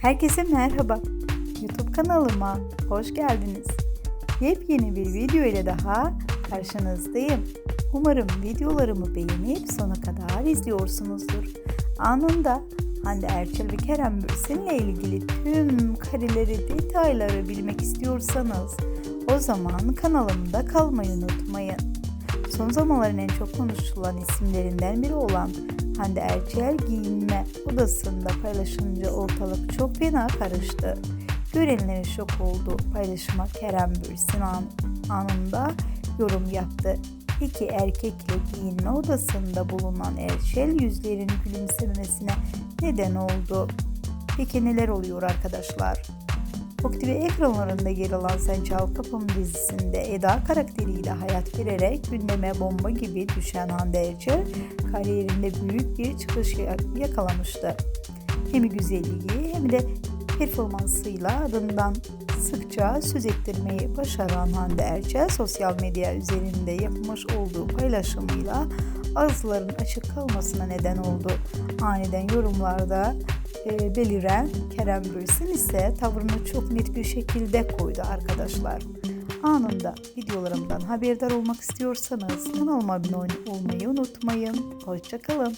Herkese merhaba. YouTube kanalıma hoş geldiniz. Yepyeni bir video ile daha karşınızdayım. Umarım videolarımı beğenip sona kadar izliyorsunuzdur. Anında Hande Erçel ve Kerem Bürsin'le ilgili tüm kareleri, detayları bilmek istiyorsanız o zaman kanalımda kalmayı unutmayın. Son zamanların en çok konuşulan isimlerinden biri olan Hande Erçel giyinme odasında paylaşınca ortalık çok fena karıştı. Görenler şok oldu. Paylaşıma Kerem Bürsin an, anında yorum yaptı. İki erkekle giyinme odasında bulunan Erçel yüzlerinin gülümsemesine neden oldu. Peki neler oluyor arkadaşlar? TV ekranlarında yer alan Sen Çal Kapım dizisinde Eda karakteriyle hayat vererek gündeme bomba gibi düşen Hande Erçel kariyerinde büyük bir çıkış yakalamıştı. Hem güzelliği hem de performansıyla adından sıkça söz ettirmeyi başaran Hande Erçel sosyal medya üzerinde yapmış olduğu paylaşımıyla ağızların açık kalmasına neden oldu. Aniden yorumlarda e, beliren Kerem Bürsin ise tavrını çok net bir şekilde koydu arkadaşlar. Anında videolarımdan haberdar olmak istiyorsanız kanalıma abone olmayı unutmayın. Hoşçakalın.